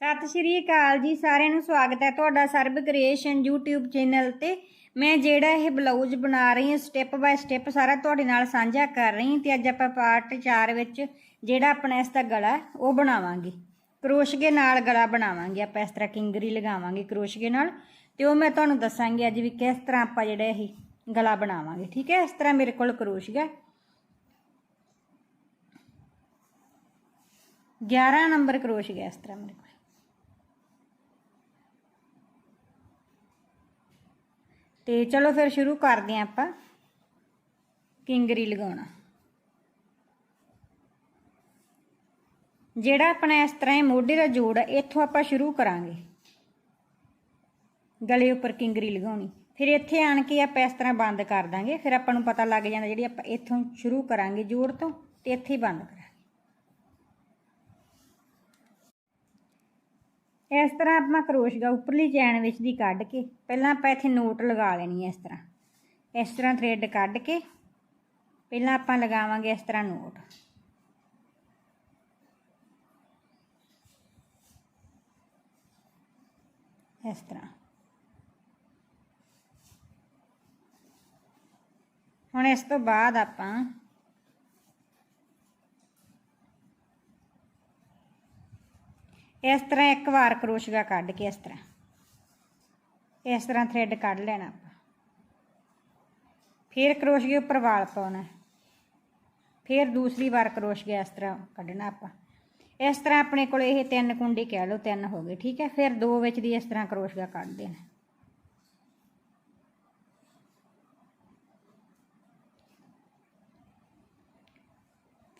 ਸਤਿ ਸ਼੍ਰੀ ਅਕਾਲ ਜੀ, ਸਾਰਿਆਂ ਨੂੰ ਸਵਾਗਤ ਹੈ ਤੁਹਾਡਾ ਸਰਬ ਕ੍ਰੀਏਸ਼ਨ YouTube ਚੈਨਲ ਤੇ। ਮੈਂ ਜਿਹੜਾ ਇਹ ਬਲਾਊਜ਼ ਬਣਾ ਰਹੀ ਹਾਂ ਸਟੈਪ ਬਾਏ ਸਟੈਪ ਸਾਰਾ ਤੁਹਾਡੇ ਨਾਲ ਸਾਂਝਾ ਕਰ ਰਹੀ ਹਾਂ ਤੇ ਅੱਜ ਆਪਾਂ ਪਾਰਟ 4 ਵਿੱਚ ਜਿਹੜਾ ਆਪਣਾ ਇਸ ਦਾ ਗਲਾ ਉਹ ਬਣਾਵਾਂਗੇ। ਕਰੋਸ਼ਗੇ ਨਾਲ ਗਲਾ ਬਣਾਵਾਂਗੇ, ਆਪਾਂ ਇਸ ਤਰ੍ਹਾਂ ਕਿੰਗਰੀ ਲਗਾਵਾਂਗੇ ਕਰੋਸ਼ਗੇ ਨਾਲ ਤੇ ਉਹ ਮੈਂ ਤੁਹਾਨੂੰ ਦੱਸਾਂਗੀ ਅੱਜ ਵੀ ਕਿਸ ਤਰ੍ਹਾਂ ਆਪਾਂ ਜਿਹੜਾ ਇਹ ਗਲਾ ਬਣਾਵਾਂਗੇ, ਠੀਕ ਹੈ? ਇਸ ਤਰ੍ਹਾਂ ਮੇਰੇ ਕੋਲ ਕਰੋਸ਼ਗਾ ਹੈ। 11 ਨੰਬਰ ਕਰੋਸ਼ਗਾ ਇਸ ਤਰ੍ਹਾਂ ਮੇਰੇ ਕੋਲ। ਤੇ ਚਲੋ ਫਿਰ ਸ਼ੁਰੂ ਕਰਦੇ ਹਾਂ ਆਪਾਂ। ਕਿੰਗਰੀ ਲਗਾਉਣਾ। ਜਿਹੜਾ ਆਪਣਾ ਇਸ ਤਰ੍ਹਾਂ ਮੋਢੇ ਦਾ ਜੋੜ ਹੈ ਇੱਥੋਂ ਆਪਾਂ ਸ਼ੁਰੂ ਕਰਾਂਗੇ। ਗਲੇ ਉੱਪਰ ਕਿੰਗਰੀ ਲਗਾਉਣੀ। ਫਿਰ ਇੱਥੇ ਆਣ ਕੇ ਆਪਾਂ ਇਸ ਤਰ੍ਹਾਂ ਬੰਦ ਕਰ ਦਾਂਗੇ। ਫਿਰ ਆਪਾਂ ਨੂੰ ਪਤਾ ਲੱਗ ਜਾਂਦਾ ਜਿਹੜੀ ਆਪਾਂ ਇੱਥੋਂ ਸ਼ੁਰੂ ਕਰਾਂਗੇ ਜੋੜ ਤੋਂ, ਤੇ ਇੱਥੇ ਹੀ ਬੰਦ ਕਰਾਂਗੇ। ਇਸ ਤਰ੍ਹਾਂ ਆਪਾਂ ਕਰੋਸ਼ਗਾ ਉੱਪਰਲੀ ਚੈਨ ਵਿੱਚ ਦੀ ਕੱਢ ਕੇ, ਪਹਿਲਾਂ ਆਪਾਂ ਇੱਥੇ ਨੋਟ ਲਗਾ ਲੈਣੀ ਹੈ ਇਸ ਤਰ੍ਹਾਂ। ਇਸ ਤਰ੍ਹਾਂ ਥ੍ਰੈਡ ਕੱਢ ਕੇ, ਪਹਿਲਾਂ ਆਪਾਂ ਲਗਾਵਾਂਗੇ ਇਸ ਤਰ੍ਹਾਂ ਨੋਟ। ਇਸ ਤਰ੍ਹਾਂ। ਹੁਣ ਇਸ ਤੋਂ ਬਾਅਦ ਆਪਾਂ ਇਸ ਤਰ੍ਹਾਂ ਇੱਕ ਵਾਰ ਕਰੋਸ਼ਗਾ ਕੱਢ ਕੇ ਇਸ ਤਰ੍ਹਾਂ। ਇਸ ਤਰ੍ਹਾਂ ਥ੍ਰੈਡ ਕੱਢ ਲੈਣਾ ਆਪਾਂ। ਫਿਰ ਕਰੋਸ਼ਗੇ ਉੱਪਰ ਵਾਲ ਪਾਉਣਾ। ਫਿਰ ਦੂਸਰੀ ਵਾਰ ਕਰੋਸ਼ਗਾ ਇਸ ਤਰ੍ਹਾਂ ਕੱਢਣਾ ਆਪਾਂ। ਇਸ ਤਰ੍ਹਾਂ ਆਪਣੇ ਕੋਲ ਇਹ ਤਿੰਨ ਕੁੰਡੇ ਕਹਿ ਲਓ, ਤਿੰਨ ਹੋ ਗਏ, ਠੀਕ ਹੈ? ਫਿਰ ਦੋ ਵਿੱਚ ਦੀ ਇਸ ਤਰ੍ਹਾਂ ਕਰੋਸ਼ਗਾ ਕੱਢ ਦੇਣਾ।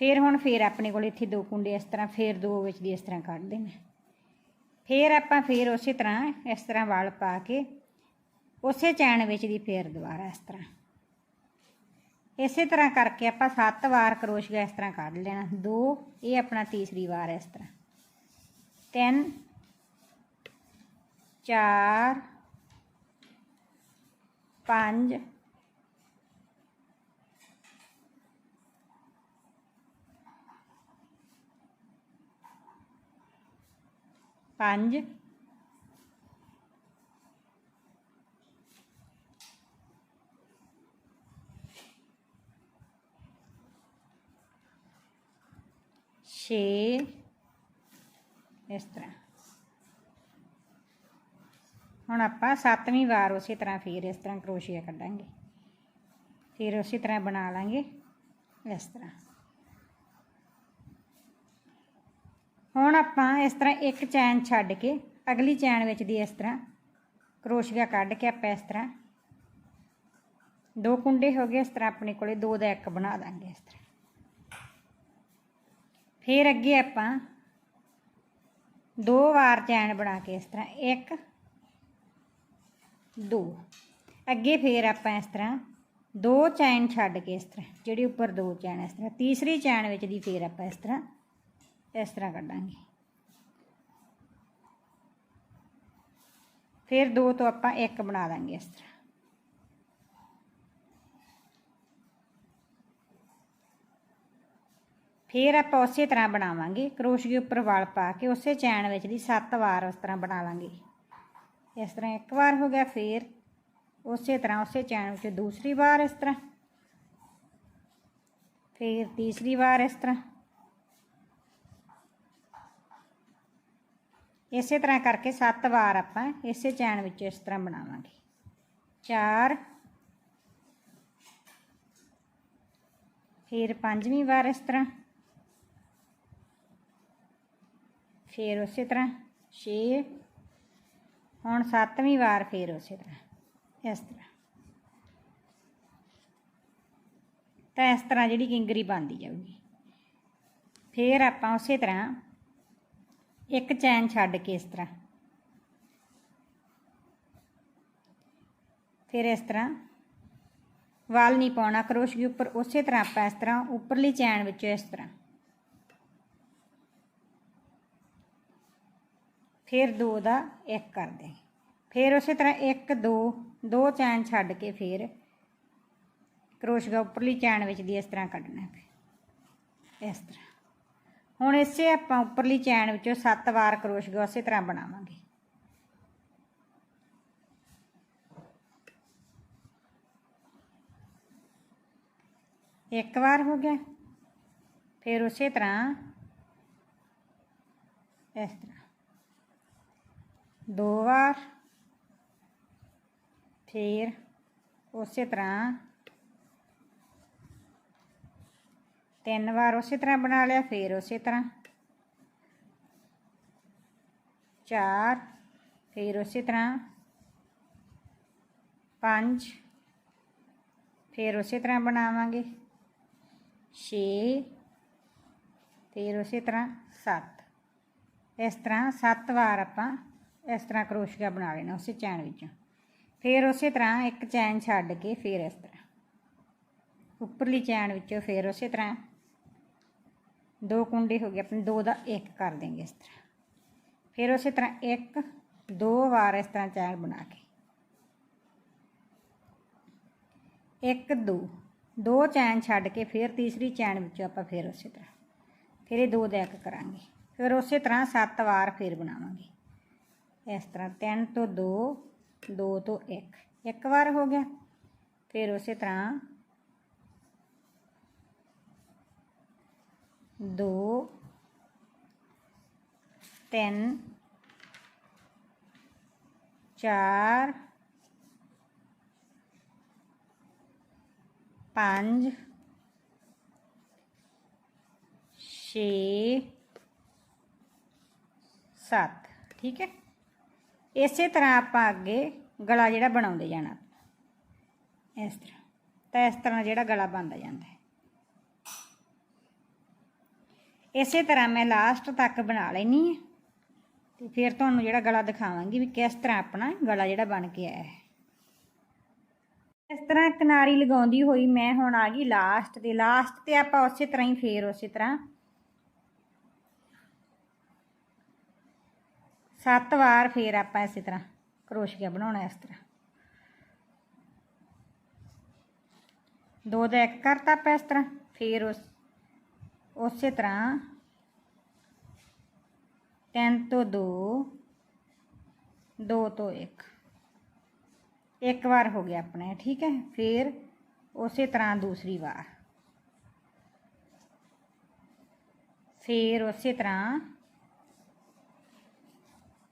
ਫਿਰ ਹੁਣ ਫਿਰ ਆਪਣੇ ਕੋਲ ਇੱਥੇ ਦੋ ਕੁੰਡੇ ਇਸ ਤਰ੍ਹਾਂ, ਫਿਰ ਦੋ ਵਿੱਚ ਦੀ ਇਸ ਤਰ੍ਹਾਂ ਕੱਢ ਦੇਣਾ। ਫਿਰ ਆਪਾਂ ਫਿਰ ਉਸੇ ਤਰ੍ਹਾਂ ਇਸ ਤਰ੍ਹਾਂ ਵਾਲ ਪਾ ਕੇ ਉਸੇ ਚੈਨ ਵਿੱਚ ਦੀ ਫੇਰ ਦੁਬਾਰਾ ਇਸ ਤਰ੍ਹਾਂ। ਇਸੇ ਤਰ੍ਹਾਂ ਕਰਕੇ ਆਪਾਂ ਸੱਤ ਵਾਰ ਕਰੋਸ਼ੀਆ ਇਸ ਤਰ੍ਹਾਂ ਕੱਢ ਲੈਣਾ। ਦੋ, ਇਹ ਆਪਣਾ ਤੀਸਰੀ ਵਾਰ ਇਸ ਤਰ੍ਹਾਂ। ਤਿੰਨ, ਚਾਰ, ਪੰਜ ਪੰਜ ਛੇ ਇਸ ਤਰ੍ਹਾਂ ਹੁਣ ਆਪਾਂ ਸੱਤਵੀਂ ਵਾਰ ਉਸੇ ਤਰ੍ਹਾਂ ਫੇਰ ਇਸ ਤਰ੍ਹਾਂ ਕਰੋਸ਼ੀਆ ਕੱਢਾਂਗੇ ਫਿਰ ਉਸੇ ਤਰ੍ਹਾਂ ਬਣਾ ਲਾਂਗੇ ਇਸ ਤਰ੍ਹਾਂ ਹੁਣ ਆਪਾਂ ਇਸ ਤਰ੍ਹਾਂ ਇੱਕ ਚੈਨ ਛੱਡ ਕੇ ਅਗਲੀ ਚੈਨ ਵਿੱਚ ਦੀ ਇਸ ਤਰ੍ਹਾਂ ਕਰੋਸ਼ੀਆ ਕੱਢ ਕੇ ਆਪਾਂ ਇਸ ਤਰ੍ਹਾਂ ਦੋ ਕੁੰਡੇ ਹੋ ਗਏ, ਇਸ ਤਰ੍ਹਾਂ ਆਪਣੇ ਕੋਲੇ ਦੋ ਦਾ ਇੱਕ ਬਣਾ ਦਾਂਗੇ ਇਸ ਤਰ੍ਹਾਂ। ਫਿਰ ਅੱਗੇ ਆਪਾਂ ਦੋ ਵਾਰ ਚੈਨ ਬਣਾ ਕੇ ਇਸ ਤਰ੍ਹਾਂ ਇੱਕ, ਦੋ। ਅੱਗੇ ਫਿਰ ਆਪਾਂ ਇਸ ਤਰ੍ਹਾਂ ਦੋ ਚੈਨ ਛੱਡ ਕੇ ਇਸ ਤਰ੍ਹਾਂ, ਜਿਹੜੀ ਉੱਪਰ ਦੋ ਚੈਨ ਇਸ ਤਰ੍ਹਾਂ ਤੀਸਰੀ ਚੈਨ ਵਿੱਚ ਦੀ ਫਿਰ ਆਪਾਂ ਇਸ ਤਰ੍ਹਾਂ ਇਸ ਤਰ੍ਹਾਂ ਕੱਢਾਂਗੇ। ਫਿਰ ਦੋ ਤੋਂ ਆਪਾਂ ਇੱਕ ਬਣਾ ਦਾਂਗੇ ਇਸ ਤਰ੍ਹਾਂ। ਫਿਰ ਆਪਾਂ ਉਸੇ ਤਰ੍ਹਾਂ ਬਣਾਵਾਂਗੇ, ਕਰੋਸ਼ੀਏ ਉੱਪਰ ਵਲ ਪਾ ਕੇ ਉਸੇ ਚੈਨ ਵਿੱਚ ਦੀ ਸੱਤ ਵਾਰ ਉਸ ਤਰ੍ਹਾਂ ਬਣਾ ਲਾਂਗੇ। ਇਸ ਤਰ੍ਹਾਂ ਇੱਕ ਵਾਰ ਹੋ ਗਿਆ, ਫਿਰ ਉਸੇ ਤਰ੍ਹਾਂ ਉਸੇ ਚੈਨ ਵਿੱਚ ਦੂਸਰੀ ਵਾਰ ਇਸ ਤਰ੍ਹਾਂ। ਫਿਰ ਤੀਸਰੀ ਵਾਰ ਇਸ ਤਰ੍ਹਾਂ। ਇਸੇ ਤਰ੍ਹਾਂ ਕਰਕੇ ਸੱਤ ਵਾਰ ਆਪਾਂ ਇਸੇ ਚੈਨ ਵਿੱਚ ਇਸ ਤਰ੍ਹਾਂ ਬਣਾਵਾਂਗੇ। ਚਾਰ। ਫਿਰ ਪੰਜਵੀਂ ਵਾਰ ਇਸ ਤਰ੍ਹਾਂ। ਫਿਰ ਉਸੇ ਤਰ੍ਹਾਂ। 6 ਹੁਣ ਸੱਤਵੀਂ ਵਾਰ ਫਿਰ ਉਸੇ ਤਰ੍ਹਾਂ। ਇਸ ਤਰ੍ਹਾਂ। ਤਾਂ ਇਸ ਤਰ੍ਹਾਂ ਜਿਹੜੀ ਕਿੰਗਰੀ ਬਣਦੀ ਜਾਊਗੀ। ਫਿਰ ਆਪਾਂ ਉਸੇ ਤਰ੍ਹਾਂ ਇੱਕ ਚੈਨ ਛੱਡ ਕੇ ਇਸ ਤਰ੍ਹਾਂ। ਫਿਰ ਇਸ ਤਰ੍ਹਾਂ ਵਾਲ ਨਹੀਂ ਪਾਉਣਾ, ਕਰੋਸ਼ੀਏ ਉੱਪਰ ਉਸੇ ਤਰ੍ਹਾਂ ਆਪਾਂ ਇਸ ਤਰ੍ਹਾਂ ਉੱਪਰਲੀ ਚੈਨ ਵਿੱਚੋਂ ਇਸ ਤਰ੍ਹਾਂ। ਫਿਰ ਦੋ ਦਾ ਇੱਕ ਕਰਦੇ ਫਿਰ ਉਸੇ ਤਰ੍ਹਾਂ ਇੱਕ, ਦੋ ਦੋ ਚੈਨ ਛੱਡ ਕੇ ਫਿਰ ਕਰੋਸ਼ੀਆ ਉੱਪਰਲੀ ਚੈਨ ਵਿੱਚ ਦੀ ਇਸ ਤਰ੍ਹਾਂ ਕੱਢਣਾ ਇਸ ਤਰ੍ਹਾਂ। ਹੁਣ ਇਸੇ ਆਪਾਂ ਉੱਪਰਲੀ ਚੈਨ ਵਿੱਚੋਂ 7 ਵਾਰ ਕਰੋਸ਼ੀਆ ਉਸੇ ਤਰ੍ਹਾਂ ਬਣਾਵਾਂਗੇ। ਇੱਕ ਵਾਰ ਹੋ ਗਿਆ। ਫਿਰ ਉਸੇ ਤਰ੍ਹਾਂ। ਇਸ ਤਰ੍ਹਾਂ। ਦੋ ਵਾਰ। ਫਿਰ ਉਸੇ ਤਰ੍ਹਾਂ। ਤਿੰਨ ਵਾਰ ਉਸੇ ਤਰ੍ਹਾਂ ਬਣਾ ਲਿਆ, ਫਿਰ ਉਸੇ ਤਰ੍ਹਾਂ। ਚਾਰ, ਫਿਰ ਉਸੇ ਤਰ੍ਹਾਂ। ਪੰਜ, ਫਿਰ ਉਸੇ ਤਰ੍ਹਾਂ ਬਣਾਵਾਂਗੇ। 6 ਫਿਰ ਉਸੇ ਤਰ੍ਹਾਂ 7 ਇਸ ਤਰ੍ਹਾਂ 7 ਵਾਰ ਆਪਾਂ ਇਸ ਤਰ੍ਹਾਂ ਕਰੋਸ਼ੀਆ ਬਣਾ ਲੈਣਾ ਉਸੇ ਚੈਨ ਵਿੱਚੋਂ। ਫਿਰ ਉਸੇ ਤਰ੍ਹਾਂ ਇੱਕ ਚੈਨ ਛੱਡ ਕੇ ਫਿਰ ਇਸ ਤਰ੍ਹਾਂ। ਉੱਪਰਲੀ ਚੈਨ ਵਿੱਚੋਂ ਫਿਰ ਉਸੇ ਤਰ੍ਹਾਂ। ਦੋ ਕੁੰਡੇ ਹੋ ਗਏ ਆਪਣੇ ਦੋ ਦਾ ਇੱਕ ਕਰ ਦੇਂਗੇ ਇਸ ਤਰ੍ਹਾਂ। ਫਿਰ ਉਸੇ ਤਰ੍ਹਾਂ ਇੱਕ, ਦੋ ਵਾਰ ਇਸ ਤਰ੍ਹਾਂ ਚੈਨ ਬਣਾ ਕੇ। ਇੱਕ, ਦੋ। ਦੋ ਚੈਨ ਛੱਡ ਕੇ ਫਿਰ ਤੀਸਰੀ ਚੈਨ ਵਿੱਚੋਂ ਆਪਾਂ ਫਿਰ ਉਸੇ ਤਰ੍ਹਾਂ। ਫਿਰ ਇਹ ਦੋ ਦਾ ਇੱਕ ਕਰਾਂਗੇ। ਫਿਰ ਉਸੇ ਤਰ੍ਹਾਂ ਸੱਤ ਵਾਰ ਫਿਰ ਬਣਾਵਾਂਗੇ। ਇਸ ਤਰ੍ਹਾਂ ਤਿੰਨ ਤੋਂ ਦੋ ਦੋ ਤੋਂ ਇੱਕ। ਇੱਕ ਵਾਰ ਹੋ ਗਿਆ। ਫਿਰ ਉਸੇ ਤਰ੍ਹਾਂ ਦੋ ਤਿੰਨ ਚਾਰ ਪੰਜ ਛੇ ਸੱਤ ਠੀਕ ਹੈ ਇਸੇ ਤਰ੍ਹਾਂ ਆਪਾਂ ਅੱਗੇ ਗਲਾ ਜਿਹੜਾ ਬਣਾਉਂਦੇ ਜਾਣਾ ਇਸ ਤਰ੍ਹਾਂ ਤਾਂ ਇਸ ਤਰ੍ਹਾਂ ਜਿਹੜਾ ਗਲਾ ਬਣਦਾ ਜਾਂਦਾ ਹੈ ਇਸੇ ਤਰ੍ਹਾਂ ਮੈਂ ਲਾਸਟ ਤੱਕ ਬਣਾ ਲੈਣੀ ਹੈ। ਤੇ ਫਿਰ ਤੁਹਾਨੂੰ ਜਿਹੜਾ ਗਲਾ ਦਿਖਾਵਾਂਗੀ ਵੀ ਕਿਸ ਤਰ੍ਹਾਂ ਆਪਣਾ ਗਲਾ ਜਿਹੜਾ ਬਣ ਕੇ ਆਇਆ ਹੈ। ਇਸ ਤਰ੍ਹਾਂ ਕਿਨਾਰੀ ਲਗਾਉਂਦੀ ਹੋਈ ਮੈਂ ਹੁਣ ਆ ਗਈ ਲਾਸਟ ਤੇ। ਲਾਸਟ ਤੇ ਆਪਾਂ ਉਸੇ ਤਰ੍ਹਾਂ ਹੀ ਫੇਰ ਉਸੇ ਤਰ੍ਹਾਂ। ਸੱਤ ਵਾਰ ਫੇਰ ਆਪਾਂ ਇਸੇ ਤਰ੍ਹਾਂ ਕਰੋਸ਼ੀਆ ਬਣਾਉਣਾ ਇਸ ਤਰ੍ਹਾਂ। ਦੋ ਦਾ ਇੱਕ ਕਰਤਾ ਆਪਾਂ ਇਸ ਤਰ੍ਹਾਂ, ਫੇਰ ਉਸ ਉਸੇ ਤਰ੍ਹਾਂ ਤਿੰਨ ਤੋਂ ਦੋ ਦੋ ਤੋਂ ਇੱਕ ਇੱਕ ਵਾਰ ਹੋ ਗਿਆ ਆਪਣਾ ਠੀਕ ਹੈ ਫਿਰ ਉਸੇ ਤਰ੍ਹਾਂ ਦੂਸਰੀ ਵਾਰ ਫਿਰ ਉਸੇ ਤਰ੍ਹਾਂ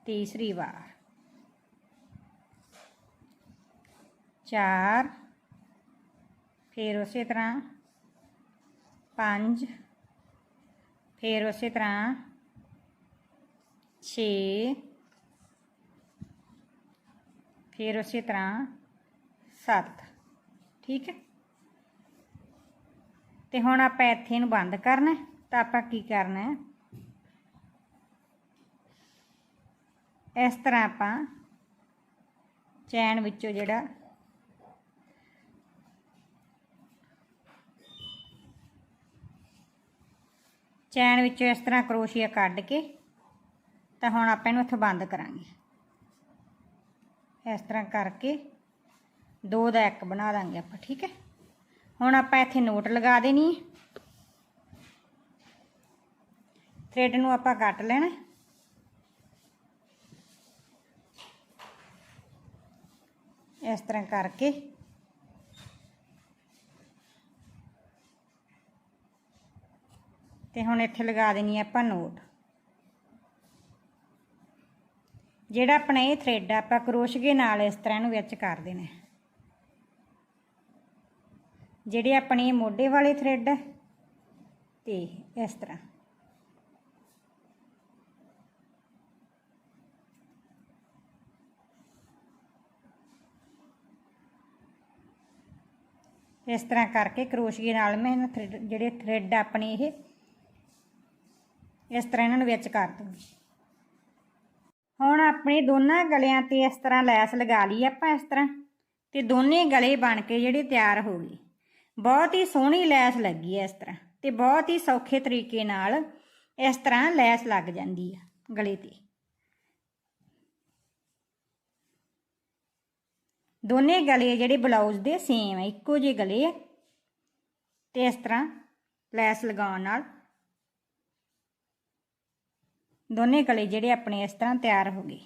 ਤੀਸਰੀ ਵਾਰ ਚਾਰ ਫਿਰ ਉਸੇ ਤਰ੍ਹਾਂ ਪੰਜ ਫਿਰ ਉਸੇ ਤਰ੍ਹਾਂ 6 ਫਿਰ ਉਸੇ ਤਰ੍ਹਾਂ 7 ਠੀਕ ਹੈ? ਤੇ ਹੁਣ ਆਪਾਂ ਇੱਥੇ ਨੂੰ ਬੰਦ ਕਰਨਾ ਤਾਂ ਆਪਾਂ ਕੀ ਕਰਨਾ ਹੈ? ਇਸ ਤਰ੍ਹਾਂ ਆਪਾਂ ਚੈਨ ਵਿੱਚੋਂ ਜਿਹੜਾ ਚੈਨ ਵਿੱਚੋਂ ਇਸ ਤਰ੍ਹਾਂ ਕਰੋਸ਼ੀਆ ਕੱਢ ਕੇ ਤਾਂ ਹੁਣ ਆਪਾਂ ਇਹਨੂੰ ਇੱਥੇ ਬੰਦ ਕਰਾਂਗੇ। ਇਸ ਤਰ੍ਹਾਂ ਕਰਕੇ ਦੋ ਦਾ ਇੱਕ ਬਣਾ ਦਾਂਗੇ ਆਪਾਂ, ਠੀਕ ਹੈ? ਹੁਣ ਆਪਾਂ ਇੱਥੇ ਨੋਟ ਲਗਾ ਦੇਣੀ ਹੈ। ਥ੍ਰੈਡ ਨੂੰ ਆਪਾਂ ਕੱਟ ਲੈਣਾ ਇਸ ਤਰ੍ਹਾਂ ਕਰਕੇ ਤੇ ਹੁਣ ਇੱਥੇ ਲਗਾ ਦੇਣੀ ਆਪਾਂ ਨੋਟ। ਜਿਹੜਾ ਆਪਣਾ ਇਹ ਥ੍ਰੈਡ ਆਪਾਂ ਕਰੋਸ਼ੀਏ ਨਾਲ ਇਸ ਤਰ੍ਹਾਂ ਇਹਨੂੰ ਵਿੱਚ ਕਰ ਦੇਣਾ। ਜਿਹੜੇ ਆਪਣੇ ਮੋਢੇ ਵਾਲੇ ਥ੍ਰੈਡ ਹੈ ਤੇ ਇਸ ਤਰ੍ਹਾਂ। ਇਸ ਤਰ੍ਹਾਂ ਕਰਕੇ ਕਰੋਸ਼ੀਏ ਨਾਲ ਮੈਂ ਇਹਨਾਂ ਥ੍ਰੈਡ ਜਿਹੜੇ ਥ੍ਰੈਡ ਆਪਣੇ ਇਹ ਇਸ ਤਰ੍ਹਾਂ ਇਹਨਾਂ ਨੂੰ ਵਿੱਚ ਕਰ ਦੂੰਗੀ ਹੁਣ ਆਪਣੇ ਦੋਨਾਂ ਗਲਿਆਂ ਤੇ ਇਸ ਤਰ੍ਹਾਂ ਲੈਸ ਲਗਾ ਲਈ ਆਪਾਂ ਇਸ ਤਰ੍ਹਾਂ, ਤੇ ਦੋਨੇ ਗਲੇ ਬਣ ਕੇ ਜਿਹੜੇ ਤਿਆਰ ਹੋ ਗਏ ਬਹੁਤ ਹੀ ਸੋਹਣੀ ਲੈਸ ਲੱਗੀ ਹੈ ਇਸ ਤਰ੍ਹਾਂ, ਤੇ ਬਹੁਤ ਹੀ ਸੌਖੇ ਤਰੀਕੇ ਨਾਲ ਇਸ ਤਰ੍ਹਾਂ ਲੈਸ ਲੱਗ ਜਾਂਦੀ ਆ ਗਲੇ ਤੇ ਦੋਨੇ ਗਲੇ ਜਿਹੜੇ ਬਲਾਊਜ਼ ਦੇ ਸੇਮ ਹੈ ਇੱਕੋ ਜਿਹੇ ਗਲੇ ਆ। ਤੇ ਇਸ ਤਰ੍ਹਾਂ ਲੈਸ ਲਗਾਉਣ ਨਾਲ ਦੋਨੇ ਕਲੇ ਜਿਹੜੇ ਆਪਣੇ ਇਸ ਤਰ੍ਹਾਂ ਤਿਆਰ ਹੋ ਗਏ।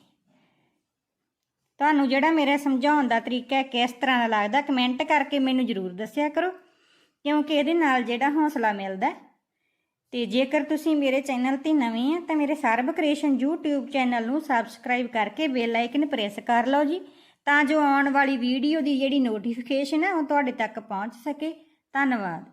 ਤੁਹਾਨੂੰ ਜਿਹੜਾ ਮੇਰਾ ਸਮਝਾਉਣ ਦਾ ਤਰੀਕਾ ਕਿਸ ਤਰ੍ਹਾਂ ਦਾ ਲੱਗਦਾ ਕਮੈਂਟ ਕਰਕੇ ਮੈਨੂੰ ਜ਼ਰੂਰ ਦੱਸਿਆ ਕਰੋ, ਕਿਉਂਕਿ ਇਹਦੇ ਨਾਲ ਜਿਹੜਾ ਹੌਸਲਾ ਮਿਲਦਾ ਹੈ। ਤੇ ਜੇਕਰ ਤੁਸੀਂ ਮੇਰੇ ਚੈਨਲ ਤੇ ਨਵੇਂ ਆ, ਤਾਂ ਮੇਰੇ ਸਰਬ ਕ੍ਰੀਏਸ਼ਨ YouTube ਚੈਨਲ ਨੂੰ ਸਬਸਕ੍ਰਾਈਬ ਕਰਕੇ ਬੈਲ ਆਈਕਨ ਪ੍ਰੈਸ ਕਰ ਲਓ ਜੀ, ਤਾਂ ਜੋ ਆਉਣ ਵਾਲੀ ਵੀਡੀਓ ਦੀ ਜਿਹੜੀ ਨੋਟੀਫਿਕੇਸ਼ਨ ਹੈ ਉਹ ਤੁਹਾਡੇ ਤੱਕ ਪਹੁੰਚ ਸਕੇ। ਧੰਨਵਾਦ।